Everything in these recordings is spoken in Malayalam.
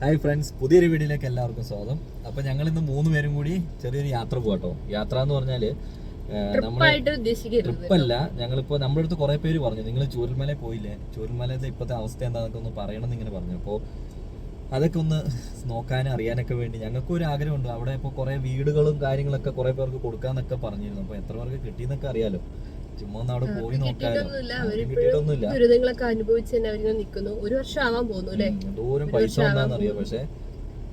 ഹായ് ഫ്രണ്ട്സ് പുതിയൊരു വീഡിയോയിലേക്ക് എല്ലാവർക്കും സ്വാഗതം. അപ്പൊ ഞങ്ങൾ ഇന്ന് മൂന്ന് പേരും കൂടി ചെറിയൊരു യാത്ര പോകട്ടോ യാത്ര എന്ന് പറഞ്ഞാൽ ട്രിപ്പല്ല ഞങ്ങളിപ്പോ നമ്മുടെ അടുത്ത് കുറെ പേര് പറഞ്ഞു. നിങ്ങൾ ചൂരൽമല പോയില്ലേ? ചൂരൽമലയുടെ ഇപ്പോഴത്തെ അവസ്ഥ എന്താണെന്നൊക്കെ ഒന്ന് പറയണമെന്ന് ഇങ്ങനെ പറഞ്ഞു. അപ്പോൾ അതൊക്കെ ഒന്ന് നോക്കാനും അറിയാനൊക്കെ വേണ്ടി ഞങ്ങൾക്കും ഒരു ആഗ്രഹമുണ്ട്. അവിടെ ഇപ്പോൾ കുറെ വീടുകളും കാര്യങ്ങളൊക്കെ കുറെ പേർക്ക് കൊടുക്കാന്നൊക്കെ പറഞ്ഞിരുന്നു. അപ്പോൾ എത്ര പേർക്ക് കിട്ടിയെന്നൊക്കെ അറിയാലോ. ചുമ്മാ അവിടെ പോയി കിട്ടിയിട്ടൊന്നുമില്ല. ദുരിതങ്ങളൊക്കെ അനുഭവിച്ച് തന്നെ അവരിങ്ങനെ നിൽക്കുന്നു ഒരു വർഷം ആവാൻ പോകുന്നു അല്ലേ? ദൂരം പൈസ വന്നാന്നറിയാം? പക്ഷെ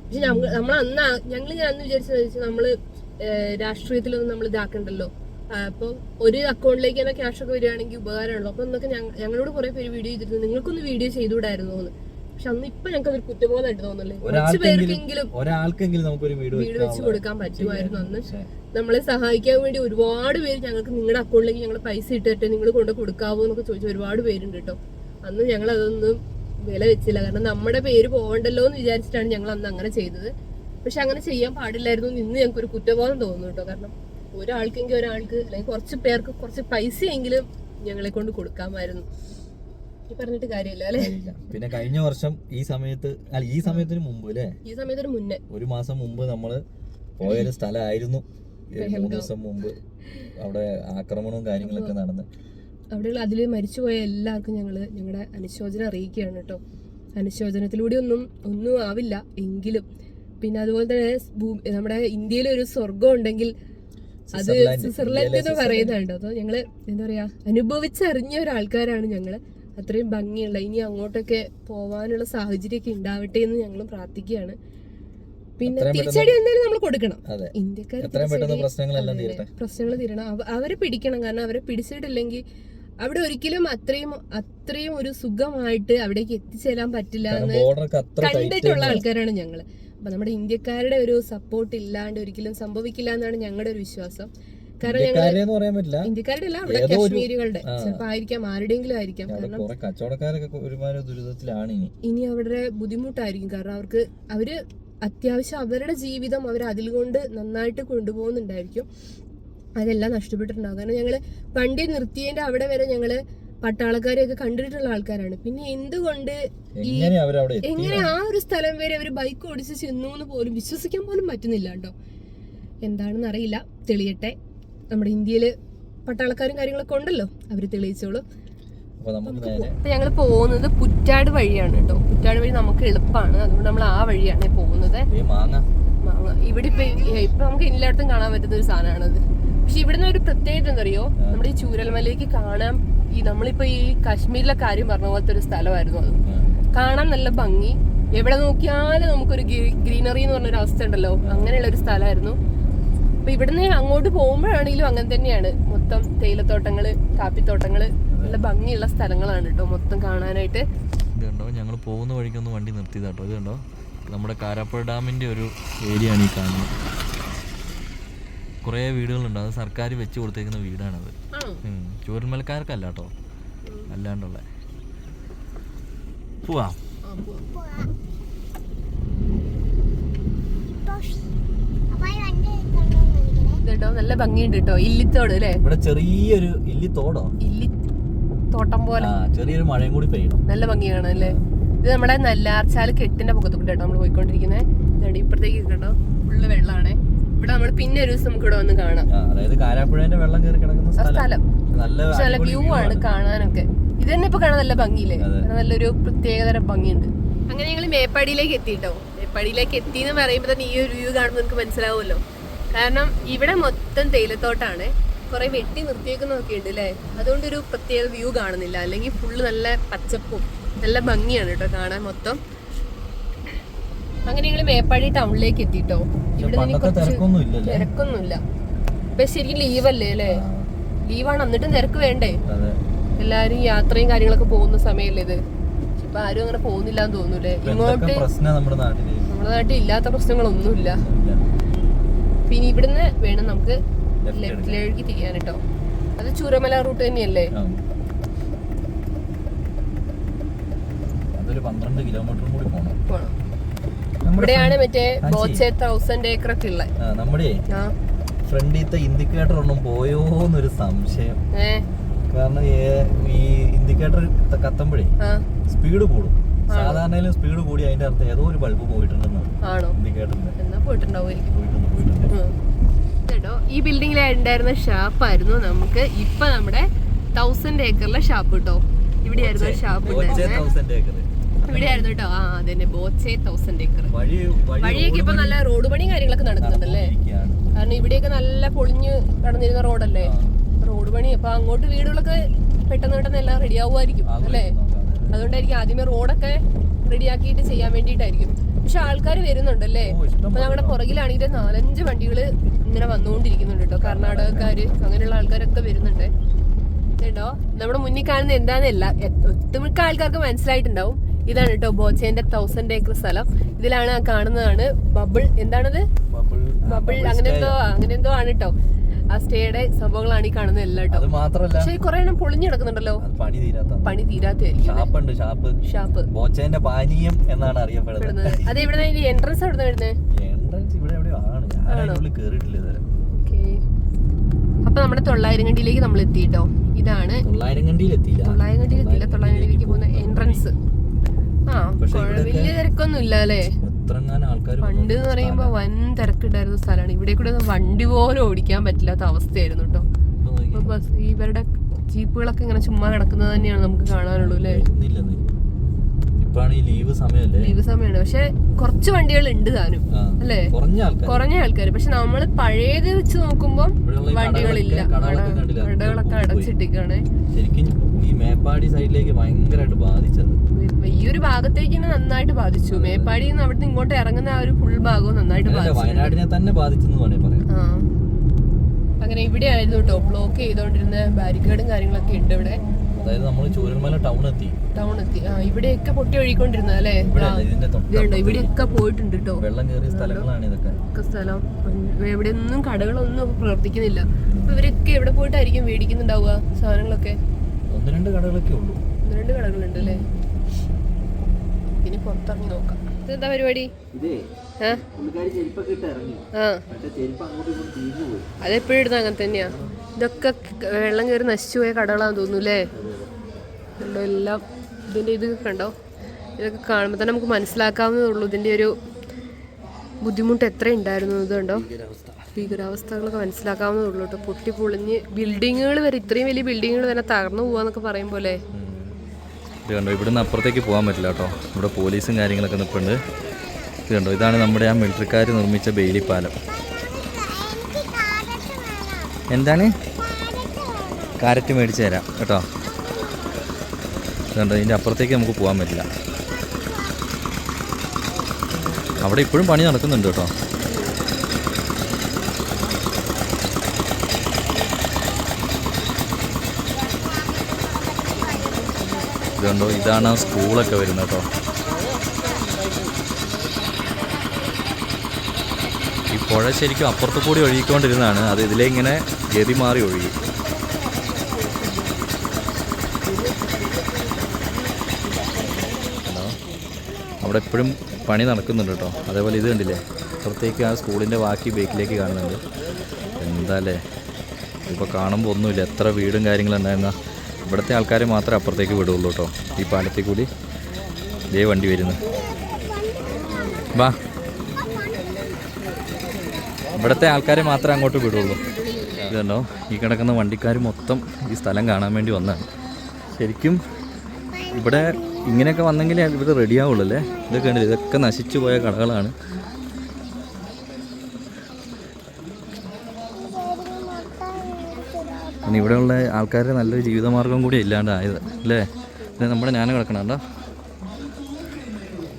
പക്ഷെ നമ്മൾ അന്ന് ഞങ്ങൾ ഞങ്ങൾ ഞാൻ അന്ന് വിചാരിച്ചത് വെച്ചാൽ നമ്മൾ രാഷ്ട്രീയത്തിലൊന്നും നമ്മൾ ഇതാക്കണ്ടല്ലോ. അപ്പൊ ഒരു അക്കൗണ്ടിലേക്ക് തന്നെ ക്യാഷ് ഒക്കെ വരികയാണെങ്കിൽ ഉപകാരമുള്ളൂ അപ്പൊ എന്നൊക്കെ ഞങ്ങളോട് കുറെ പേര് വീഡിയോ ചെയ്തിരുന്നു. നിങ്ങൾക്കൊന്ന് വീഡിയോ ചെയ്തുകൂടായിരുന്നു പക്ഷെ അന്ന് ഇപ്പൊ ഞങ്ങൾക്ക് അതൊരു കുറ്റബോധമായിട്ട് തോന്നുന്നില്ലേ? കുറച്ച് പേർക്കെങ്കിലും ഒരാൾക്കെങ്കിലും നമുക്കൊരു വീട് വെച്ച് കൊടുക്കാൻ പറ്റുമായിരുന്നു അന്ന്. നമ്മളെ സഹായിക്കാൻ വേണ്ടി ഒരുപാട് പേര് ഞങ്ങൾക്ക് നിങ്ങളുടെ അക്കൗണ്ടിലേക്ക് ഞങ്ങൾ പൈസ ഇട്ടിട്ട് നിങ്ങൾ കൊണ്ട് കൊടുക്കാവോ എന്നൊക്കെ ചോദിച്ച ഒരുപാട് പേരുണ്ട് കേട്ടോ. അന്ന് ഞങ്ങൾ അതൊന്നും വില വെച്ചില്ല. കാരണം നമ്മുടെ പേര് പോകണ്ടല്ലോ എന്ന് വിചാരിച്ചിട്ടാണ് ഞങ്ങൾ അന്ന് അങ്ങനെ ചെയ്തത്. പക്ഷെ അങ്ങനെ ചെയ്യാൻ പാടില്ലായിരുന്നു ഇന്ന് ഞങ്ങൾക്ക് ഒരു കുറ്റബോധം തോന്നുന്നു കേട്ടോ. കാരണം ഒരാൾക്കെങ്കിൽ ഒരാൾക്ക് അല്ലെങ്കിൽ കുറച്ച് പേർക്ക് കുറച്ച് പൈസയെങ്കിലും ഞങ്ങളെ കൊണ്ട് കൊടുക്കാമായിരുന്നു. പറഞ്ഞിട്ട് കാര്യമില്ല അല്ലെ? പിന്നെ കഴിഞ്ഞ വർഷം ഈ സമയത്ത് അല്ല ഈ സമയത്തിന് മുമ്പ് അല്ലേ? ഈ സമയത്തിന് മുന്നേ. ഒരു മാസം മുമ്പ് നമ്മൾ പോയൊരു സ്ഥലമായിരുന്നു. മൂന്ന് ദിവസം മുമ്പ് അവിടെ ആക്രമണവും കാര്യങ്ങളൊക്കെ നടന്ന്. അവിടെയുള്ള അതിൽ മരിച്ചുപോയ എല്ലാവർക്കും ഞങ്ങൾ ഞങ്ങളുടെ അനുശോചനം അറിയിക്കുകയാണ് കേട്ടോ. അനുശോചനത്തിലൂടെ ഒന്നും ഒന്നും ആവില്ല എങ്കിലും. പിന്നെ അതുപോലെ തന്നെ നമ്മുടെ ഇന്ത്യയിൽ ഒരു സ്വർഗം ഉണ്ടെങ്കിൽ അത് സ്വിറ്റ്സർലാൻഡ്. എന്ന് പറയുന്നുണ്ട് അതോ ഞങ്ങൾ എന്താ പറയാ അനുഭവിച്ചറിഞ്ഞ ഒരാൾക്കാരാണ് ഞങ്ങൾ. അത്രയും ഭംഗിയുള്ള ഇനി അങ്ങോട്ടൊക്കെ പോവാനുള്ള സാഹചര്യമൊക്കെ ഉണ്ടാവട്ടെ എന്ന് ഞങ്ങൾ പ്രാർത്ഥിക്കുകയാണ്. പിന്നെ തിരിച്ചടി എന്തായാലും നമ്മൾ കൊടുക്കണം. ഇന്ത്യക്കാർ പ്രശ്നങ്ങൾ തീരണം. അവരെ പിടിക്കണം. കാരണം അവരെ പിടിച്ചിട്ടില്ലെങ്കിൽ അവിടെ ഒരിക്കലും അത്രയും അത്രയും ഒരു സുഖമായിട്ട് അവിടേക്ക് എത്തിച്ചേരാൻ പറ്റില്ല എന്ന് കണ്ടിട്ടുള്ള ആൾക്കാരാണ് ഞങ്ങൾ. അപ്പൊ നമ്മുടെ ഇന്ത്യക്കാരുടെ ഒരു സപ്പോർട്ട് ഇല്ലാണ്ട് ഒരിക്കലും സംഭവിക്കില്ല എന്നാണ് ഞങ്ങളുടെ ഒരു വിശ്വാസം. കാരണം ഞങ്ങൾ ഇന്ത്യക്കാരുടെ അല്ല അവിടെ ചിലപ്പോ ആയിരിക്കാം ആരുടെയെങ്കിലും ആയിരിക്കാം. കാരണം കുറെ കച്ചവടക്കാരൊക്കെ ഒരുമാതിരി ദുരിതത്തിലാണ് ഇനി. ഇനി അവരുടെ ബുദ്ധിമുട്ടായിരിക്കും. കാരണം അവർക്ക് അവർ അത്യാവശ്യം അവരുടെ ജീവിതം അവർ അതിൽ കൊണ്ട് നന്നായിട്ട് കൊണ്ടുപോകുന്നുണ്ടായിരിക്കും. അതെല്ലാം നഷ്ടപ്പെട്ടിട്ടുണ്ടാകും കാരണം ഞങ്ങൾ വണ്ടി നിർത്തിയതിന്റെ അവിടെ വരെ ഞങ്ങൾ പട്ടാളക്കാരെയൊക്കെ കണ്ടിട്ടുള്ള ആൾക്കാരാണ്. പിന്നെ എന്തുകൊണ്ട് എങ്ങനെ ആ ഒരു സ്ഥലം വരെ അവർ ബൈക്ക് ഓടിച്ച് ചെന്നു എന്ന് പോലും വിശ്വസിക്കാൻ പോലും പറ്റുന്നില്ല കേട്ടോ. എന്താണെന്ന് അറിയില്ല. തെളിയട്ടെ. നമ്മുടെ ഇന്ത്യയിൽ പട്ടാളക്കാരും കാര്യങ്ങളൊക്കെ ഉണ്ടല്ലോ. അവർ തെളിയിച്ചോളൂ. ഇപ്പൊ ഞങ്ങൾ പോകുന്നത് പുറ്റാട് വഴിയാണ് കേട്ടോ പുറ്റാട് വഴി നമുക്ക് എളുപ്പമാണ് അതുകൊണ്ട് നമ്മൾ ആ വഴിയാണ് പോകുന്നത്. ഇവിടെ ഇപ്പൊ ഇപ്പൊ നമുക്ക് എല്ലായിടത്തും കാണാൻ പറ്റുന്ന ഒരു സാധനമാണത് പക്ഷെ ഇവിടുന്ന് ഒരു പ്രത്യേകത എന്തറിയോ നമ്മുടെ ഈ ചൂരൽമലയ്ക്ക് കാണാൻ ഈ നമ്മളിപ്പോ ഈ കാശ്മീരിലെ കാര്യം പറഞ്ഞ പോലത്തെ ഒരു സ്ഥലമായിരുന്നു അത്. കാണാൻ നല്ല ഭംഗി. എവിടെ നോക്കിയാലും നമുക്കൊരു ഗ്രീനറി എന്ന് പറഞ്ഞൊരു അവസ്ഥ ഉണ്ടല്ലോ. അങ്ങനെയുള്ള ഒരു സ്ഥലമായിരുന്നു. അപ്പൊ ഇവിടുന്ന് അങ്ങോട്ട് പോകുമ്പോഴാണെങ്കിലും അങ്ങനെ തന്നെയാണ്. മൊത്തം തേയിലത്തോട്ടങ്ങൾ കാപ്പിത്തോട്ടങ്ങൾ നല്ല ഭംഗിയുള്ള സ്ഥലങ്ങളാണ് കേട്ടോ മൊത്തം കാണാനായിട്ട്. ഇത് കണ്ടോ ഞങ്ങൾ പോകുന്ന വഴിക്കൊന്ന് വണ്ടി നിർത്തിയതാട്ടോ. ഇത് കണ്ടോ നമ്മുടെ കാരാപ്പുഴ ഡാമിന്റെ ഒരു ഏരിയ ആണ് ഈ കാണുന്നത്. കുറേ വീടുകളുണ്ട്. അത് സർക്കാർ വെച്ച് കൊടുത്തേക്കുന്ന വീടാണത്. ചോരന്മലക്കാർക്കല്ല. ചൂരൽമലക്കാർക്കല്ല കേട്ടോ അല്ലാണ്ടുള്ള. പോവാം. കേട്ടോ നല്ല ഭംഗിയുണ്ട് കേട്ടോ ഇല്ലിത്തോട് അല്ലേ ഇവിടെ ചെറിയൊരു ഇല്ലിത്തോടോ. തോടോ ഇല്ലി തോട്ടം പോലെ. ചെറിയൊരു മഴയും കൂടി പെയ്യണം. നല്ല ഭംഗിയാണ് അല്ലേ? ഇത് നമ്മുടെ നല്ലാർച്ചാൽ കെട്ടിന്റെ മുഖത്ത് കൂടെ കേട്ടോ നമ്മൾ പോയിക്കൊണ്ടിരിക്കുന്നത് ഇതാണ് ഇപ്പുറത്തേക്ക് കേട്ടോ ഫുള്ള് വെള്ളമാണ് ഇവിടെ നമ്മൾ പിന്നെ ഒരു ദിവസം നമുക്ക് ഇവിടെ വന്ന് കാണാം. അതായത് കാരാപ്പുഴേന്റെ വെള്ളം കയറി കിടക്കുന്ന സ്ഥലം. നല്ല വ്യൂ ആണ് കാണാനൊക്കെ. ഇത് തന്നെ ഇപ്പൊ കാണാൻ നല്ല ഭംഗിയില്ലേ? നല്ലൊരു പ്രത്യേകതരം ഭംഗിയുണ്ട്. അങ്ങനെ ഞങ്ങൾ മേപ്പാടിയിലേക്ക് എത്തിട്ടോ? മേപ്പാടിയിലേക്ക് എത്തി എന്ന് പറയുമ്പോൾ തന്നെ ഈ ഒരു വ്യൂ കാണുമ്പോൾ നമുക്ക് മനസ്സിലാവുമല്ലോ. കാരണം ഇവിടെ മൊത്തം തേയിലത്തോട്ടാണ്. കുറെ വെട്ടി നിർത്തിയേക്കുന്നതൊക്കെ ഉണ്ട് അല്ലേ അതുകൊണ്ട് ഒരു പ്രത്യേക വ്യൂ കാണുന്നില്ല. അല്ലെങ്കിൽ ഫുള്ള് നല്ല പച്ചപ്പും നല്ല ഭംഗിയാണ് കേട്ടോ കാണാൻ മൊത്തം. അങ്ങനെ ഞങ്ങൾ മേപ്പാടി ടൗണിലേക്ക് എത്തിട്ടോ. ഇവിടെ തിരക്കൊന്നുമില്ല. ഇപ്പൊ ശരിക്കും ലീവല്ലേ അല്ലേ? ലീവാണ്. എന്നിട്ടും തിരക്ക് വേണ്ടേ? എല്ലാരും യാത്രയും കാര്യങ്ങളൊക്കെ പോകുന്ന സമയല്ലേ ഇത്? ഇപ്പൊ ആരും അങ്ങനെ പോകുന്നില്ല എന്ന് തോന്നൂലേ ഇങ്ങോട്ട് നമ്മുടെ നാട്ടിൽ ഇല്ലാത്ത പ്രശ്നങ്ങളൊന്നുമില്ല. ഇല്ല. പിന്നെ ഇവിടുന്ന് വേണം നമുക്ക് ലെഫ്റ്റിലേക്ക് തിരിയാൻ കേട്ടോ അത് ചൂരമല റൂട്ട് തന്നെയല്ലേ. അതൊരു പന്ത്രണ്ട് കിലോമീറ്റർ കൂടി പോണം. ഇവിടെയാണ് മറ്റേ. ബോച്ചെ തൗസൻഡ് ഏക്കർ ഒക്കെ ഉള്ളത് നമ്മുടെ ഫ്രണ്ടിത്തെ ഇൻഡിക്കേറ്റർ ഒന്നും പോയോന്നൊരു സംശയം. കാരണം ഈ ഇൻഡിക്കേറ്റർ കത്തുമ്പോഴേ സ്പീഡ് കൂടും. സാധാരണയിലും സ്പീഡ് കൂടി അതിന്റെ അർത്ഥം ഏതോ ഒരു ബൾബ് പോയിട്ടുണ്ടെന്നാണ് ഇൻഡിക്കേറ്ററിന്റെ പോയിട്ടുണ്ടാവുമായിരിക്കും. പോയിട്ടുണ്ട്. പോയിട്ടുണ്ട് കേട്ടോ. ഈ ബിൽഡിങ്ങിൽ ഉണ്ടായിരുന്ന ഷാപ്പായിരുന്നു നമുക്ക് ഇപ്പൊ നമ്മുടെ തൗസൻഡ് ഏക്കറിലെ ഷാപ്പ് കേട്ടോ ഇവിടെയായിരുന്നു ഷാപ്പ് ഇവിടെയായിരുന്നു കേട്ടോ ആ അതന്നെ. ബോച്ചെ തൗസൻഡ് ഏക്കർ വഴി വഴിയൊക്കെ ഇപ്പൊ നല്ല റോഡ് പണിയും കാര്യങ്ങളൊക്കെ നടക്കുന്നുണ്ടല്ലേ? കാരണം ഇവിടെയൊക്കെ നല്ല പൊളിഞ്ഞ് കടന്നിരുന്ന റോഡല്ലേ റോഡ് പണി. അപ്പൊ അങ്ങോട്ട് വീടുകളൊക്കെ പെട്ടെന്ന് പെട്ടെന്ന് എല്ലാം റെഡി ആവുമായിരിക്കും അല്ലേ? അതുകൊണ്ടായിരിക്കും ആദ്യമേ റോഡൊക്കെ റെഡിയാക്കിയിട്ട് ചെയ്യാൻ വേണ്ടിയിട്ടായിരിക്കും. പക്ഷെ ആൾക്കാർ വരുന്നുണ്ടല്ലേ? അല്ലേ അപ്പൊ ഞങ്ങളുടെ പുറകിലാണെങ്കിൽ നാലഞ്ച് വണ്ടികൾ ഇങ്ങനെ വന്നുകൊണ്ടിരിക്കുന്നുണ്ട് കേട്ടോ. കർണാടകക്കാര് അങ്ങനെയുള്ള ആൾക്കാരൊക്കെ വരുന്നുണ്ട്. കേട്ടോ നമ്മുടെ മുന്നിൽ കാണുന്ന എന്താണെന്നല്ല ഒട്ടുമിക്ക ആൾക്കാർക്ക് മനസ്സിലായിട്ടുണ്ടാവും. ഇതാണ് കേട്ടോ ബോച്ചേന്റെ തൗസൻഡ് ഏക്കർ സ്ഥലം. ഇതിലാണ് കാണുന്നതാണ് ബബിൾ. എന്താണത്? ബബിൾ ബബിൾ അങ്ങനെന്തോ അങ്ങനെ എന്തോ ആണ് കേട്ടോ. ആ സ്റ്റേയുടെ സംഭവങ്ങളാണ് ഈ കാണുന്നത് എല്ലാം കേട്ടോ അത് മാത്രല്ല പക്ഷെ കുറെ എണ്ണം പൊളിഞ്ഞു കിടക്കുന്നുണ്ടല്ലോ. പണി തീരാത്ത. പണി തീരാത്തായിരിക്കും ഷാപ്പ് ഉണ്ട് ഷാപ്പ്. ഷാപ്പ്. ബോച്ചേന്റെ പാനീയം എന്നാണ് അറിയപ്പെടുന്നത്. അത് എവിടെ എൻട്രൻസ് എവിടെ വരുന്നത് എൻട്രൻസ് ഇവിടെ എവിടെയോ ആണ്. ഞാൻ അതിന്റെ ഉള്ളിൽ കേറിയിട്ടില്ല ഇതുവരെ. അപ്പൊ നമ്മുടെ തൊള്ളായിരം കണ്ടിയിലേക്ക് നമ്മൾ എത്തിയിട്ടോ ഇതാണ് തൊള്ളായിരം കണ്ടിയിൽ എത്തിയില്ല തൊള്ളായിരം കണ്ടി എത്തിയില്ല തൊള്ളായിരം കണ്ടിയിലേക്ക് പോകുന്ന എൻട്രൻസ് ആ വലിയ തിരക്കൊന്നും ഇല്ല അല്ലേ? എത്രങ്ങാനും ആൾക്കാർ പണ്ട് എന്ന് പറയുമ്പോ വൻ തിരക്കുണ്ടായിരുന്ന സ്ഥലമാണ്. ഇവിടെ കൂടെ വണ്ടി പോലും ഓടിക്കാൻ പറ്റില്ലാത്ത അവസ്ഥയായിരുന്നു കേട്ടോ. ഇപ്പൊ ബസ് ഇവരുടെ ജീപ്പുകളൊക്കെ ഇങ്ങനെ ചുമ്മാ കിടക്കുന്നത് തന്നെയാണ് നമുക്ക് കാണാനുള്ളൂ അല്ലേ? ഇപ്പാണ് ഈ ലീവ് സമയമല്ലേ ലീവ് സമയമാണ്. പക്ഷെ കുറച്ച് വണ്ടികൾ ഉണ്ട് താനും അല്ലേ? കുറഞ്ഞ ആൾക്കാർ പക്ഷെ നമ്മൾ പഴയത് വെച്ച് നോക്കുമ്പോൾ വണ്ടികളില്ല. കടകളൊക്കെ- അടച്ചിട്ടിക്കാണ് ശരിക്കും ഈ മേപ്പാടി സൈഡിലേക്ക് ഭയങ്കരമായിട്ട് ബാധിച്ചത്. ഈ ഒരു ഭാഗത്തേക്ക് നന്നായിട്ട് ബാധിച്ചു. മേപ്പാടി നിന്ന് അവിടുന്ന് ഇങ്ങോട്ട് ഇറങ്ങുന്ന ആ ഒരു ഫുൾ ഭാഗവും നന്നായിട്ട് ബാധിച്ചു. വയനാടിനെ തന്നെ ബാധിച്ചെന്ന് വേണേ പറയാം. ആ. അങ്ങനെ ഇവിടെ ആയിരുന്നു കേട്ടോ ബ്ലോക്ക് ചെയ്തോണ്ടിരുന്ന ബാരിക്കേഡും കാര്യങ്ങളൊക്കെ ഉണ്ട് ഇവിടെ. അതായത് നമ്മൾ ചൂരൽമല ടൗൺ എത്തി ടൗൺ എത്തി ആ ഇവിടെയൊക്കെ പൊട്ടി ഒഴുകിക്കൊണ്ടിരുന്നത് അല്ലേ? ഇവിടെയൊക്കെ പോയിട്ടുണ്ട് കേട്ടോ വെള്ളം കയറിയ സ്ഥലങ്ങളാണ് ഇതൊക്കെ. ഒക്കെ സ്ഥലം. ഇവിടെ ഒന്നും കടകളൊന്നും പ്രവർത്തിക്കുന്നില്ല. അപ്പൊ ഇവരൊക്കെ എവിടെ പോയിട്ടായിരിക്കും മേടിക്കുന്നുണ്ടാവുക സാധനങ്ങളൊക്കെ? ഒന്ന് രണ്ട് കടകളൊക്കെ ഉള്ളൂ. ഒന്ന് രണ്ട് കടകളുണ്ട് അല്ലേ? ഇനി പുറത്തിറങ്ങി നോക്കാം. ഇതെന്താ പരിപാടി? അതെപ്പോഴും ഇടുന്ന അങ്ങനെ തന്നെയാ? ഇതൊക്കെ വെള്ളം കയറി നശിച്ചു പോയ കടകളാന്ന് തോന്നുന്നു അല്ലേ കണ്ടോ എല്ലാം ഇതിന്റെ ഇത് കണ്ടോ? ഇതൊക്കെ കാണുമ്പോൾ തന്നെ നമുക്ക് മനസ്സിലാക്കാവുന്നതേ ഉള്ളൂ ഇതിന്റെ ഒരു ബുദ്ധിമുട്ട് എത്ര ഉണ്ടായിരുന്നു ഇത് കണ്ടോ? ഭീകരാവസ്ഥകളൊക്കെ മനസ്സിലാക്കാവുന്നതേ ഉള്ളൂ കേട്ടോ. പൊട്ടി പൊളിഞ്ഞ് ബിൽഡിങ്ങുകൾ വരെ ഇത്രയും വലിയ ബിൽഡിങ്ങുകൾ തന്നെ തകർന്നു പോവാന്നൊക്കെ പറയും പോലെ ഇത് കണ്ടോ ഇവിടുന്ന് അപ്പുറത്തേക്ക് പോകാൻ പറ്റില്ല കേട്ടോ. ഇവിടെ പോലീസും കാര്യങ്ങളൊക്കെ നിൽപ്പുണ്ട് ഇത് കണ്ടോ ഇതാണ് നമ്മുടെ ആ മിലിറ്ററിക്കാർ നിർമ്മിച്ച ബെയിലി പാലം. എന്താണ്? കാരറ്റ് മേടിച്ച് തരാം കേട്ടോ. ഇതുണ്ട് ഇതിന്റെ അപ്പുറത്തേക്ക് നമുക്ക് പോകാൻ പറ്റില്ല. അവിടെ ഇപ്പോഴും പണി നടക്കുന്നുണ്ട് കേട്ടോ. ഇതുണ്ടോ ഇതാണ് സ്കൂളൊക്കെ വരുന്നത് കേട്ടോ. പുഴ ശരിക്കും അപ്പുറത്ത് കൂടി ഒഴുകിക്കൊണ്ടിരുന്നതാണ്. അത് ഇതിലേ ഇങ്ങനെ ഗതി മാറി ഒഴുകി. അവിടെ എപ്പോഴും പണി നടക്കുന്നുണ്ട് കേട്ടോ. അതേപോലെ ഇത് കണ്ടില്ലേ? അപ്പുറത്തേക്ക് ആ സ്കൂളിന്റെ ബാക്കി ബേക്കിലേക്ക് കാണുന്നുണ്ട്. എന്താ അല്ലേ ഇപ്പോൾ കാണുമ്പോൾ ഒന്നുമില്ല. എത്ര വീടും കാര്യങ്ങളും ഉണ്ടായിരുന്ന. ഇവിടുത്തെ ആൾക്കാരെ മാത്രമേ അപ്പുറത്തേക്ക് വിടുള്ളൂ കേട്ടോ. ഈ പാലത്തിൽ കൂടി ഇതേ വണ്ടി വരുന്നു. വാ. ഇവിടുത്തെ ആൾക്കാരെ മാത്രമേ അങ്ങോട്ട് വിടുള്ളൂ. ഇതുണ്ടോ? ഈ കിടക്കുന്ന വണ്ടിക്കാർ മൊത്തം ഈ സ്ഥലം കാണാൻ വേണ്ടി വന്നതാണ് ശരിക്കും ഇവിടെ ഇങ്ങനെയൊക്കെ വന്നെങ്കിലേ ഇവിടെ റെഡി ആവുള്ളൂ അല്ലേ ഇതൊക്കെ ഉണ്ട് ഇതൊക്കെ നശിച്ചു പോയ കടകളാണ്. ഇനി ഇവിടെയുള്ള ആൾക്കാരുടെ നല്ലൊരു ജീവിതമാർഗം കൂടി ഇല്ലാണ്ടായത് അല്ലേ? ഇത് നമ്മുടെ ഞാൻ കിടക്കണം കേട്ടോ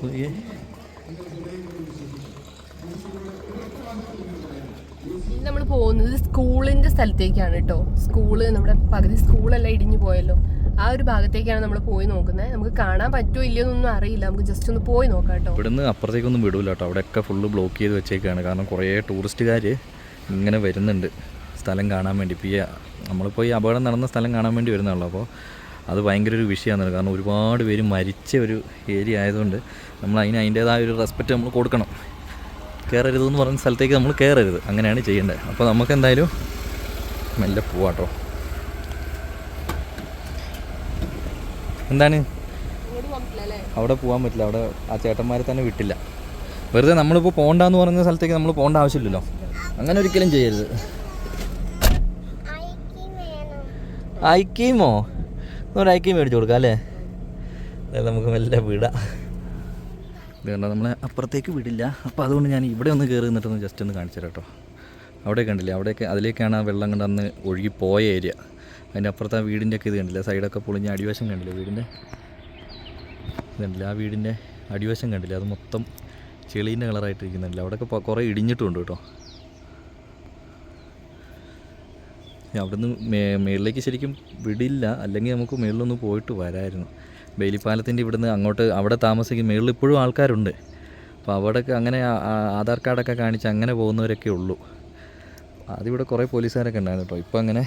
ഓയേ നമ്മൾ പോകുന്നത് സ്കൂളിന്റെ സ്ഥലത്തേക്കാണ് കേട്ടോ സ്കൂൾ നമ്മുടെ പകുതി സ്കൂളെല്ലാം ഇടിഞ്ഞു പോയല്ലോ. ആ ഒരു ഭാഗത്തേക്കാണ് നമ്മൾ പോയി നോക്കുന്നത്. നമുക്ക് കാണാൻ പറ്റുമോ ഇല്ലയോ എന്നൊന്നും അറിയില്ല. നമുക്ക് ജസ്റ്റ് ഒന്ന് പോയി നോക്കാം കേട്ടോ ഇവിടുന്ന് അപ്പുറത്തേക്കൊന്നും വിടൂല കേട്ടോ അവിടെയൊക്കെ ഫുള്ള് ബ്ലോക്ക് ചെയ്ത് വെച്ചേക്കാണ്. കാരണം കുറേ ടൂറിസ്റ്റുകാർ ഇങ്ങനെ വരുന്നുണ്ട്. സ്ഥലം കാണാൻ വേണ്ടി. ഇപ്പോൾ ഈ നമ്മളിപ്പോൾ ഈ അപകടം നടന്ന സ്ഥലം കാണാൻ വേണ്ടി വരുന്നതാണല്ലോ. അപ്പോൾ അത് ഭയങ്കര ഒരു വിഷയമാണ്. കാരണം ഒരുപാട് പേര് മരിച്ച ഒരു ഏരിയ ആയതുകൊണ്ട് നമ്മൾ അതിന് അതിന്റേതായ ഒരു റെസ്പെക്റ്റ് നമ്മൾ കൊടുക്കണം. കയറരുതെന്ന് പറഞ്ഞ സ്ഥലത്തേക്ക് നമ്മൾ കയറരുത് അങ്ങനെയാണ് ചെയ്യേണ്ടത്. അപ്പോൾ നമുക്ക് എന്തായാലും മെല്ലെ പോവാട്ടോ എന്താണ്? അവിടെ പോകാൻ പറ്റില്ല. അവിടെ ആ ചേട്ടന്മാരെ തന്നെ വിട്ടില്ല. വെറുതെ നമ്മളിപ്പോൾ പോകണ്ടെന്ന് പറഞ്ഞ സ്ഥലത്തേക്ക് നമ്മൾ പോകേണ്ട ആവശ്യമില്ലല്ലോ. അങ്ങനെ ഒരിക്കലും ചെയ്യരുത്. ഐക്കീമോ ഒരു ഐക്കീം മേടിച്ചു കൊടുക്കാം അല്ലേ? നമുക്ക് മെല്ലെ വിടാം. ഇതുകൊണ്ട് നമ്മളെ അപ്പുറത്തേക്ക് വിടില്ല. അപ്പോൾ അതുകൊണ്ട് ഞാൻ ഇവിടെ ഒന്ന് കയറി നിന്നിട്ടൊന്ന് ജസ്റ്റ് ഒന്ന് കാണിച്ചു കേട്ടോ അവിടെ കണ്ടില്ലേ അവിടെയൊക്കെ അതിലേക്കാണ് ആ വെള്ളം കണ്ട് അന്ന് ഒഴുകി പോയ ഏരിയ അതിന്റെ അപ്പുറത്ത് ആ വീടിന്റെ ഒക്കെ ഇത് കണ്ടില്ല സൈഡൊക്കെ പൊളിഞ്ഞ അടിവശം കണ്ടില്ല വീടിന്റെ? കണ്ടില്ല ആ വീടിന്റെ അടിവശം കണ്ടില്ല അത് മൊത്തം ചെളീന്റെ കളറായിട്ട് ഇരിക്കുന്നുണ്ടല്ലോ അവിടെയൊക്കെ കുറേ ഇടിഞ്ഞിട്ടുണ്ട് കേട്ടോ. അവിടുന്ന് മേ മേളിലേക്ക് ശരിക്കും വിടില്ല അല്ലെങ്കിൽ നമുക്ക് മേളിലൊന്ന് പോയിട്ട് വരായിരുന്നു. ബേലിപ്പാലത്തിന്റെ ഇവിടുന്ന് അങ്ങോട്ട് അവിടെ താമസിക്കും മേളിൽ ഇപ്പോഴും ആൾക്കാരുണ്ട്. അപ്പോൾ അവിടെയൊക്കെ അങ്ങനെ ആധാർ കാർഡൊക്കെ കാണിച്ച് അങ്ങനെ പോകുന്നവരൊക്കെ ഉള്ളൂ. അതിവിടെ കുറേ പോലീസുകാരൊക്കെ ഉണ്ടായിരുന്നു കേട്ടോ. ഇപ്പോൾ അങ്ങനെ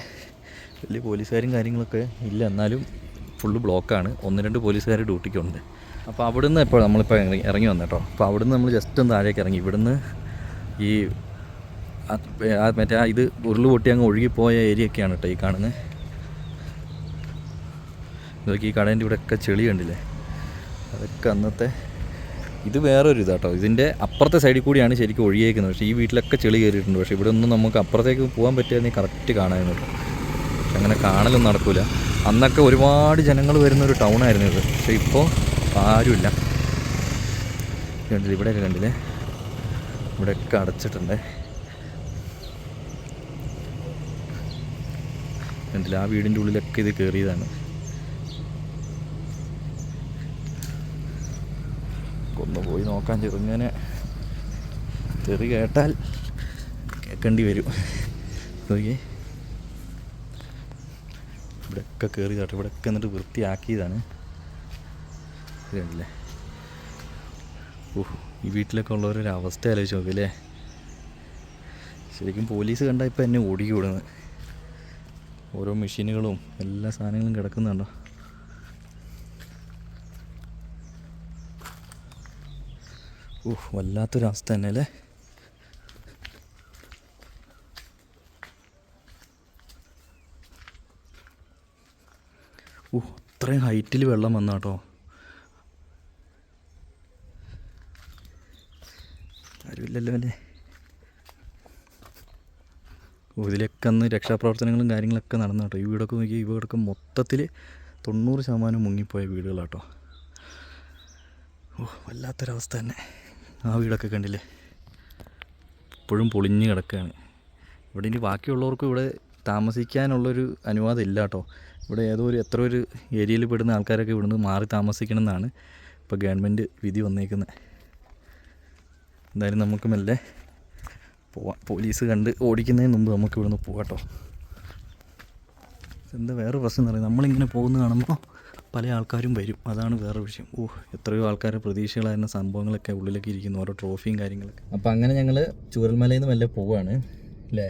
വലിയ പോലീസുകാരും കാര്യങ്ങളൊക്കെ ഇല്ല. എന്നാലും ഫുള്ള് ബ്ലോക്കാണ്. ഒന്ന് രണ്ട് പോലീസുകാർ ഡ്യൂട്ടിക്കുണ്ട്. അപ്പോൾ അവിടുന്ന് ഇപ്പോൾ നമ്മളിപ്പോൾ ഇറങ്ങി ഇറങ്ങി വന്നു കേട്ടോ. അപ്പോൾ അവിടുന്ന് നമ്മൾ ജസ്റ്റ് ഒന്ന് താഴേക്ക് ഇറങ്ങി. ഇവിടുന്ന് ഈ മറ്റേ ആ ഇത് ഉരുൾ പൊട്ടി അങ്ങ് ഒഴുകിപ്പോയ ഏരിയ ഒക്കെയാണ് കേട്ടോ ഈ കാണുന്നത്. ഇതൊക്കെ ഈ കടേന്റെ ഇവിടെയൊക്കെ ചെളി കണ്ടില്ലേ? അതൊക്കെ അന്നത്തെ ഇത് വേറൊരു ഇതാട്ടോ. ഇതിന്റെ അപ്പുറത്തെ സൈഡിൽ കൂടിയാണ് ശരിക്കും ഒഴിയേക്കുന്നത് പക്ഷേ ഈ വീട്ടിലൊക്കെ ചെളി കയറിയിട്ടുണ്ട്. പക്ഷേ ഇവിടെ ഒന്നും നമുക്ക് അപ്പുറത്തേക്ക് പോകാൻ പറ്റിയാൽ കറക്റ്റ് കാണാമായിരുന്നു പക്ഷെ അങ്ങനെ കാണലൊന്നും നടക്കില്ല അന്നൊക്കെ ഒരുപാട് ജനങ്ങൾ വരുന്ന ഒരു ടൗൺ ആയിരുന്നു ഇത്. പക്ഷേ ഇപ്പോൾ ആരുമില്ല. കണ്ടില്ല? ഇവിടെയൊക്കെ കണ്ടില്ലേ? ഇവിടെയൊക്കെ അടച്ചിട്ടുണ്ട്. കണ്ടില്ല? ആ വീടിന്റെ ഉള്ളിലൊക്കെ ഇത് കയറിയതാണ്. ഒന്ന് പോയി നോക്കാൻ ചെറുങ്ങനെ തെറി കേട്ടാൽ കേൾക്കേണ്ടി വരും. നോക്കിയേ. ഇവിടെയൊക്കെ കയറി കേട്ടോ. ഇവിടെയൊക്കെ എന്നിട്ട് വൃത്തിയാക്കിയതാണ്. കണ്ടില്ലേ? ഓ ഈ വീട്ടിലൊക്കെ ഉള്ളവരൊരു അവസ്ഥ ആലോചിച്ച് ശരിക്കും പോലീസ് കണ്ടാൽ ഇപ്പം എന്നെ ഓടിക്കൂടുന്നത്. ഓരോ മെഷീനുകളും എല്ലാ സാധനങ്ങളും കിടക്കുന്നുണ്ടോ? ഓ വല്ലാത്തൊരവസ്ഥ തന്നെ അല്ലേ ഊഹ് അത്രയും ഹൈറ്റിൽ വെള്ളം വന്ന കേട്ടോ ആരുമില്ലല്ലോ അല്ലേ ഇതിലൊക്കെ അന്ന് രക്ഷാപ്രവർത്തനങ്ങളും കാര്യങ്ങളൊക്കെ നടന്നു കേട്ടോ ഈ വീടൊക്കെ നോക്കി ഈ വീടൊക്കെ മൊത്തത്തിൽ തൊണ്ണൂറ് ശതമാനം മുങ്ങിപ്പോയ വീടുകളാട്ടോ. ഓ വല്ലാത്തൊരവസ്ഥ തന്നെ. ആ വീടൊക്കെ കണ്ടില്ലേ? ഇപ്പോഴും പൊളിഞ്ഞ് കിടക്കുകയാണ് ഇവിടെ ഇനി ബാക്കിയുള്ളവർക്കും ഇവിടെ താമസിക്കാനുള്ളൊരു അനുവാദം ഇല്ല കേട്ടോ. ഇവിടെ ഏതോ ഒരു എത്ര ഒരു ഏരിയയിൽ പെടുന്ന ആൾക്കാരൊക്കെ ഇവിടുന്ന് മാറി താമസിക്കണം എന്നാണ് ഇപ്പോൾ ഗവൺമെന്റ് വിധി വന്നേക്കുന്നത് എന്തായാലും നമുക്ക് മെല്ലെ പോവാം. പോലീസ് കണ്ട് ഓടിക്കുന്നതിന് മുമ്പ് നമുക്ക് ഇവിടുന്ന് പോകാം കേട്ടോ. എന്താ വേറെ പ്രശ്നം എന്ന് പറയുന്നത്? നമ്മളിങ്ങനെ പോകുന്ന കാണുമ്പോൾ പല ആൾക്കാരും വരും. അതാണ് വേറെ വിഷയം. ഓ എത്രയോ ആൾക്കാരെ പ്രതീക്ഷകളായിരുന്ന സംഭവങ്ങളൊക്കെ ഉള്ളിലൊക്കെ ഇരിക്കുന്നു ഓരോ ട്രോഫിയും കാര്യങ്ങളൊക്കെ. അപ്പം അങ്ങനെ ഞങ്ങൾ ചൂരൽമലയിൽ നിന്ന് വല്ല പോവാണ് അല്ലേ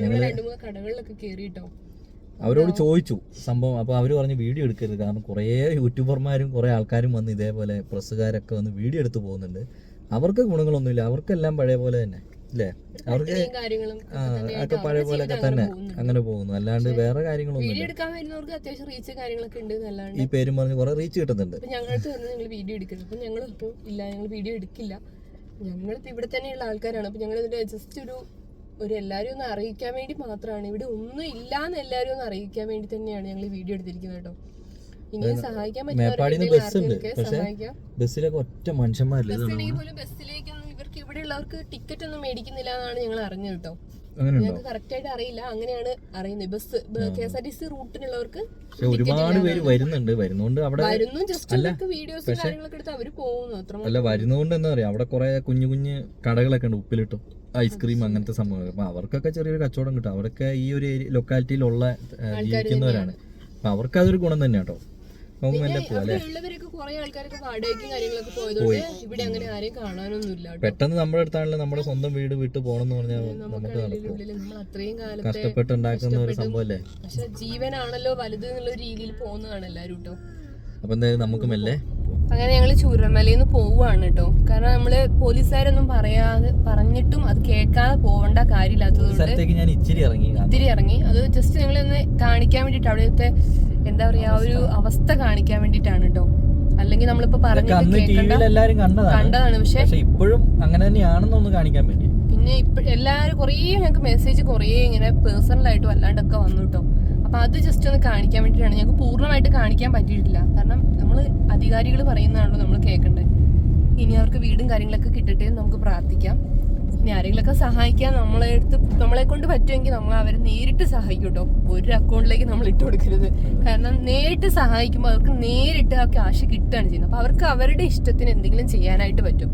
ഞങ്ങൾ കടകളിലൊക്കെ അവരോട് ചോദിച്ചു സംഭവം. അപ്പോൾ അവർ പറഞ്ഞു വീഡിയോ എടുക്കരുത്. കാരണം കുറേ യൂട്യൂബർമാരും കുറേ ആൾക്കാരും വന്ന് ഇതേപോലെ പ്രസ്സുകാരൊക്കെ വന്ന് വീഡിയോ എടുത്ത് പോകുന്നുണ്ട്. അവർക്ക് ഗുണങ്ങളൊന്നുമില്ല. അവർക്കെല്ലാം പഴയ പോലെ തന്നെ. അല്ലേ അവർക്ക് ഒക്കെ പഴയ പോലെയൊക്കെ തന്നെ. അങ്ങനെ പോകുന്നു. അല്ലാണ്ട് വേറെ കാര്യങ്ങളൊന്നും ഈ പേരും പറഞ്ഞ് കുറെ റീച്ച് കിട്ടുന്നുണ്ട്. വന്ന് ഞങ്ങൾ വീഡിയോ എടുക്കുന്നത് അപ്പൊ ഞങ്ങൾ ഇപ്പൊ ഇല്ല ഞങ്ങൾ വീഡിയോ എടുക്കില്ല. ഞങ്ങളിപ്പോ ഇവിടെ തന്നെയുള്ള ആൾക്കാരാണ്. അപ്പൊ ഞങ്ങൾ ഇതിന്റെ ജസ്റ്റ് ഒരു ഒരു എല്ലാവരും ഒന്ന് അറിയിക്കാൻ വേണ്ടി മാത്രമാണ്. ഇവിടെ ഒന്നും ഇല്ലാന്ന് എല്ലാവരും ഒന്ന് അറിയിക്കാൻ വേണ്ടി തന്നെയാണ് ഞങ്ങൾ വീഡിയോ എടുത്തിരിക്കുന്നത് കേട്ടോ. ഇനിയും സഹായിക്കാൻ പറ്റും ബസ്സിലേക്ക് ബസ്സിലൊക്കെ ഒറ്റ മനുഷ്യന്മാരില്ല? ഇത് പോലും ഇവിടെ ഉള്ളവർക്ക് ടിക്കറ്റ് ഒന്നും മേടിക്കുന്നില്ല എന്നാണ് ഞങ്ങൾ അറിഞ്ഞത് കേട്ടോ. ഞങ്ങൾക്ക് കറക്റ്റ് ആയിട്ട് അറിയില്ല. അങ്ങനെയാണ് അറിയുന്നത്. Bus K S R T C റൂട്ടിനുള്ളവർക്ക് ഒരുപാട് പേര് വരുന്നുണ്ട്. വരുന്നോണ്ട് അവിടെ വരുന്നു. ജസ്റ്റ് വീഡിയോസ് കാര്യങ്ങളൊക്കെ എടുത്ത് അവർ പോകുന്നു. അത്ര അല്ല വരുന്നോണ്ട് എന്താ പറയാ? അവിടെ കുറെ കുഞ്ഞു കുഞ്ഞു കടകളൊക്കെ ഉണ്ട്. ഉപ്പിലിട്ടും ഐസ്ക്രീം അങ്ങനത്തെ സംഭവങ്ങൾ അപ്പൊ അവർക്കൊക്കെ ചെറിയൊരു കച്ചവടം കിട്ടും. അവരൊക്കെ ഈ ഒരു ലൊക്കാലിറ്റിയിലുള്ള ജീവിക്കുന്നവരാണ്. അപ്പൊ അവർക്ക് അതൊരു ഗുണം തന്നെ കേട്ടോ നമുക്ക് മെല്ലെ പോവാം അല്ലേ? ഉള്ളവരൊക്കെ കുറെ ആൾക്കാരൊക്കെ വാടകയ്ക്കും കാര്യങ്ങളൊക്കെ പോയതുകൊണ്ട് ഇവിടെ അങ്ങനെ ആരെയും പെട്ടെന്ന് നമ്മുടെ അടുത്താണല്ലോ നമ്മുടെ സ്വന്തം വീട് വിട്ട് പോണെന്ന് പറഞ്ഞാൽ നമുക്ക് നടക്കും. ഉള്ളിൽ നമ്മൾ അത്രയും കാലത്തെ കഷ്ടപ്പെട്ട് ഉണ്ടാക്കുന്ന ഒരു സംഭവല്ലേ? പക്ഷെ ജീവനാണല്ലോ വലുത് എന്നുള്ള രീതിയിൽ പോകുന്നതാണ് എല്ലാരും കേട്ടോ. അപ്പൊ എന്തായാലും നമുക്ക് മെല്ലെ അങ്ങനെ ഞങ്ങൾ ചൂരമലയിൽ നിന്ന് പോവുകയാണ് കേട്ടോ. കാരണം നമ്മൾ പോലീസുകാരൊന്നും പറയാതെ പറഞ്ഞിട്ടും അത് കേൾക്കാതെ പോവേണ്ട കാര്യമില്ലാത്തതുകൊണ്ട് ഇത്തിരി ഇറങ്ങി. അത് ജസ്റ്റ് ഞങ്ങളൊന്ന് കാണിക്കാൻ വേണ്ടിട്ട് അവിടുത്തെ എന്താ പറയാ ഒരു അവസ്ഥ കാണിക്കാൻ വേണ്ടിട്ടാണ് കേട്ടോ അല്ലെങ്കിൽ നമ്മളിപ്പോ കേൾക്കണ്ട കണ്ടതാണ്. പക്ഷെ ഇപ്പോഴും അങ്ങനെ തന്നെയാണെന്നൊന്ന് കാണിക്കാൻ വേണ്ടി. പിന്നെ ഇപ്പൊ എല്ലാരും കുറേ ഞങ്ങൾക്ക് മെസ്സേജ് കുറേ ഇങ്ങനെ പേഴ്സണൽ ആയിട്ട് അല്ലാണ്ടൊക്കെ വന്നു കേട്ടോ അപ്പൊ അത് ജസ്റ്റ് ഒന്ന് കാണിക്കാൻ വേണ്ടിയിട്ടാണ്. ഞങ്ങൾക്ക് പൂർണമായിട്ട് കാണിക്കാൻ പറ്റിയിട്ടില്ല. കാരണം നമ്മൾ അധികാരികൾ പറയുന്നതാണല്ലോ നമ്മൾ കേൾക്കേണ്ടത് ഇനി അവർക്ക് വീടും കാര്യങ്ങളൊക്കെ കിട്ടട്ടെ നമുക്ക് പ്രാർത്ഥിക്കാം. ഇനി ആരെങ്കിലുമൊക്കെ സഹായിക്കാൻ നമ്മളെ അടുത്ത് നമ്മളെ കൊണ്ട് പറ്റുമെങ്കിൽ നമ്മൾ അവരെ നേരിട്ട് സഹായിക്കും കേട്ടോ ഒരു അക്കൗണ്ടിലേക്ക് നമ്മൾ ഇട്ട് കൊടുക്കരുത്. കാരണം നേരിട്ട് സഹായിക്കുമ്പോൾ അവർക്ക് നേരിട്ട് ആ ക്യാഷ് കിട്ടുകയാണ് ചെയ്യുന്നത്. അപ്പോൾ അവർക്ക് അവരുടെ ഇഷ്ടത്തിന് എന്തെങ്കിലും ചെയ്യാനായിട്ട് പറ്റും.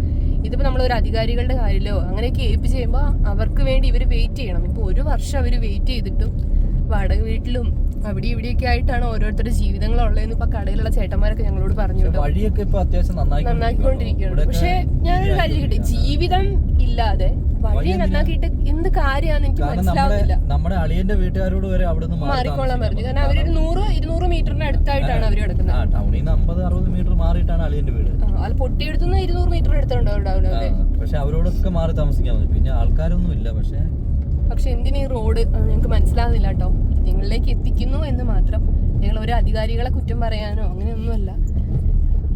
ഇതിപ്പോൾ നമ്മൾ ഒരു അധികാരികളുടെ കാര്യമല്ലോ അങ്ങനെയൊക്കെ ഏൽപ്പിച്ച് ചെയ്യുമ്പോൾ അവർക്ക് വേണ്ടി ഇവർ വെയിറ്റ് ചെയ്യണം. ഇപ്പോൾ ഒരു വർഷം അവർ വെയിറ്റ് ചെയ്തിട്ടും വാടക വീട്ടിലും അവിടെ ഇവിടെയൊക്കെ ആയിട്ടാണ് ഓരോരുത്തരുടെ ജീവിതങ്ങളുള്ളതെന്ന് ഇപ്പൊ കടയിലുള്ള ചേട്ടന്മാരൊക്കെ ഞങ്ങളോട് പറഞ്ഞു വഴിയൊക്കെ നന്നാക്കിക്കൊണ്ടിരിക്കുകയാണ് പക്ഷെ ഞാനൊരു കാര്യം കിട്ടി ജീവിതം ഇല്ലാതെ വഴി നന്നാക്കിയിട്ട് എന്ത് കാര്യമാണെന്ന് എനിക്ക് കാരണം നമ്മുടെ മനസ്സിലാവുന്നില്ല. നമ്മുടെ അളിയന്റെ വീട്ടുകാരോട് വരെ അവിടെ നിന്ന് മാറിക്കോളാൻ പറഞ്ഞു. കാരണം അവരൊരു നൂറ് ഇരുന്നൂറ് മീറ്ററിന് അടുത്തായിട്ടാണ് അവർ കിടക്കുന്നത്. ആ ടൗണിൽ നിന്ന് അമ്പത് അറുപത് മീറ്റർ മാറിയിട്ടാണ് അളിയന്റെ വീട്. ആ, അത് പൊട്ടിയെടുത്തുനിന്ന് ഇരുന്നൂറ് മീറ്റർ അടുത്തുണ്ടാവും ആ, പക്ഷെ അവരോടൊക്കെ മാറി താമസിക്കാൻ മതി പിന്നെ ആൾക്കാരൊന്നും ഇല്ല പക്ഷെ. പക്ഷെ എന്തിനീ റോഡ്? ഞങ്ങൾക്ക് മനസ്സിലാകുന്നില്ല കേട്ടോ. ഞങ്ങളിലേക്ക് എത്തിക്കുന്നു എന്ന് മാത്രം. ഞങ്ങൾ ഒരു അധികാരികളെ കുറ്റം പറയാനോ അങ്ങനെയൊന്നുമല്ല.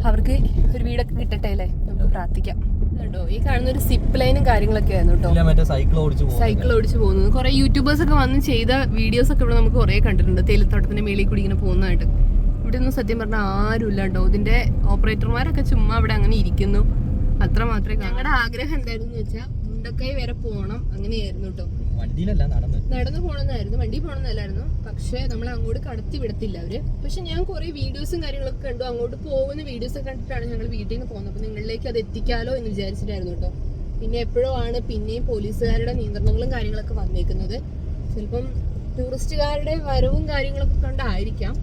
അവർക്ക് ഒരു വീടൊക്കെ കിട്ടട്ടെ അല്ലേ? നമുക്ക് പ്രാർത്ഥിക്കാം. കേട്ടോ ഈ കാണുന്ന ഒരു സിപ്പ് ലൈനും കാര്യങ്ങളൊക്കെ ആയിരുന്നു കേട്ടോ ഇല്ല മറ്റേ സൈക്കിൾ ഓടിച്ചു സൈക്കിൾ ഓടിച്ച് പോകുന്നത്. കുറെ യൂട്യൂബേഴ്സ് ഒക്കെ വന്ന് ചെയ്ത വീഡിയോസ് ഒക്കെ ഇവിടെ നമുക്ക് കുറെ കണ്ടിട്ടുണ്ട്. തേയിലത്തോട്ടത്തിന്റെ മേളിൽ കൂടി ഇങ്ങനെ പോകുന്നതായിട്ട്. ഇവിടെ ഒന്നും സത്യം പറഞ്ഞാൽ ആരുമില്ല കേട്ടോ ഇതിന്റെ ഓപ്പറേറ്റർമാരൊക്കെ ചുമ്മാ അവിടെ അങ്ങനെ ഇരിക്കുന്നു. അത്ര മാത്രമേ ഞങ്ങളുടെ ആഗ്രഹം എന്തായിരുന്നു വെച്ചാൽ മുണ്ടക്കൈ വരെ പോകണം അങ്ങനെയായിരുന്നു കേട്ടോ വണ്ടിയിലല്ല നടന്ന്. നടന്നു പോകണമെന്നായിരുന്നു വണ്ടി പോകണമെന്നല്ലായിരുന്നു പക്ഷേ നമ്മൾ അങ്ങോട്ട് കടത്തി വിടത്തില്ല അവർ. പക്ഷെ ഞാൻ കുറെ വീഡിയോസും കാര്യങ്ങളൊക്കെ കണ്ടു. അങ്ങോട്ട് പോകുന്ന വീഡിയോസ് കണ്ടിട്ടാണ് ഞങ്ങൾ വീട്ടിൽ നിന്ന് പോകുന്നത്. അപ്പൊ നിങ്ങളിലേക്ക് അത് എത്തിക്കാലോ എന്ന് വിചാരിച്ചിട്ടായിരുന്നു കേട്ടോ. പിന്നെ എപ്പോഴും ആണ് പിന്നെയും പോലീസുകാരുടെ നിയന്ത്രണങ്ങളും കാര്യങ്ങളൊക്കെ വന്നേക്കുന്നത്. ചിലപ്പം ടൂറിസ്റ്റുകാരുടെ വരവും കാര്യങ്ങളൊക്കെ കണ്ടായിരിക്കാം.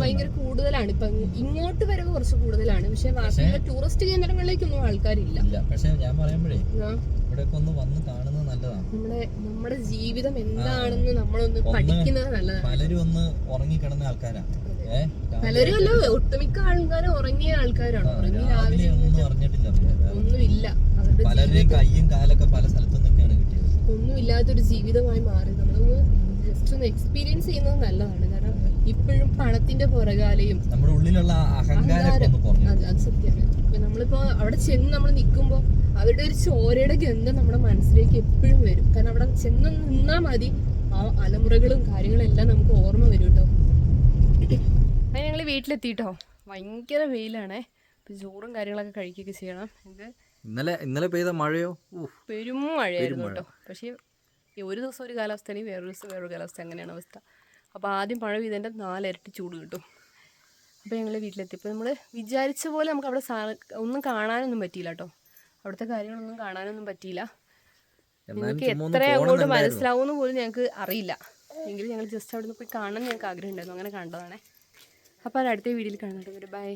ഭയങ്കര കൂടുതലാണ്. ഇപ്പൊ ഇങ്ങോട്ട് വരവ് കുറച്ച് കൂടുതലാണ്. പക്ഷെ ബാക്കിയുള്ള ടൂറിസ്റ്റ് കേന്ദ്രങ്ങളിലേക്കൊന്നും ആൾക്കാരില്ല. പക്ഷെ ഞാൻ പറയുമ്പോഴേ ഇവിടെ ഇവിടെയൊക്കെ ഒന്ന് വന്ന് നമ്മുടെ നമ്മുടെ ജീവിതം എന്താണെന്ന് നമ്മളൊന്ന് പഠിക്കുന്നത് നല്ലതാണ്. പലരും ഒന്ന് ഉറങ്ങിക്കിടന്ന ആൾക്കാരാ. പലരും അല്ല ഒട്ടുമിക്ക ആൾക്കാരും ഉറങ്ങിയ ആൾക്കാരാണ്. ഉറങ്ങി രാവിലെ ഒന്നുമില്ല. അവരുടെ കയ്യും കാലൊക്കെ പല സ്ഥലത്തു നിന്നൊക്കെയാണ് കിട്ടിയത്. ഒന്നുമില്ലാത്തൊരു ജീവിതമായി മാറി നമ്മളൊന്ന് ജസ്റ്റ് ഒന്ന് എക്സ്പീരിയൻസ് ചെയ്യുന്നത് നല്ലതാണ്. കാരണം ഇപ്പോഴും പണത്തിന്റെ പുറകാലെയും നമ്മുടെ ഉള്ളിലുള്ള അഹങ്കാരം അത് അത് സത്യമാണ് ഇപ്പൊ നമ്മളിപ്പോ അവിടെ ചെന്ന് നമ്മൾ നിൽക്കുമ്പോൾ അവരുടെ ഒരു ചോരയുടെ ഗന്ധം നമ്മുടെ മനസ്സിലേക്ക് എപ്പോഴും വരും. കാരണം അവിടെ ചെന്ന് നിന്നാ മതി. ആ അലമുറകളും കാര്യങ്ങളും എല്ലാം നമുക്ക് ഓർമ്മ വരും കേട്ടോ. അങ്ങനെ ഞങ്ങൾ വീട്ടിലെത്തിട്ടോ? ഭയങ്കര വെയിലാണേ. ഇപ്പൊ ചോറും കാര്യങ്ങളൊക്കെ കഴിക്കുകയൊക്കെ ചെയ്യണം. ഇത് ഇന്നലെ ഇന്നലെ പെയ്ത മഴയോ? പെരും മഴയായിരുന്നു കേട്ടോ. പക്ഷേ ഈ ഒരു ദിവസം ഒരു കാലാവസ്ഥ അല്ലെങ്കിൽ വേറൊരു ദിവസം വേറൊരു കാലാവസ്ഥ അങ്ങനെയാണ് അവസ്ഥ. അപ്പോൾ ആദ്യം മഴ പെയ്തതിന്റെ നാലിരട്ടി ചൂട് കിട്ടും. അപ്പോൾ ഞങ്ങൾ വീട്ടിലെത്തി. ഇപ്പോൾ നമ്മൾ വിചാരിച്ച പോലെ നമുക്ക് അവിടെ സാ ഒന്നും കാണാനൊന്നും പറ്റിയില്ല കേട്ടോ. അവിടുത്തെ കാര്യങ്ങളൊന്നും കാണാനൊന്നും പറ്റിയില്ല. നിങ്ങൾക്ക് എത്ര അങ്ങോട്ട് മനസ്സിലാവുമെന്ന് പോലും ഞങ്ങൾക്ക് അറിയില്ല. എങ്കിലും ഞങ്ങൾ ജസ്റ്റ് അവിടെ നിന്ന് പോയി കാണാൻ ഞങ്ങൾക്ക് ആഗ്രഹം ഉണ്ടായിരുന്നു അങ്ങനെ കണ്ടതാണേ. അപ്പോൾ അടുത്ത വീഡിയോയിൽ കാണുന്നുണ്ട് ബൈ.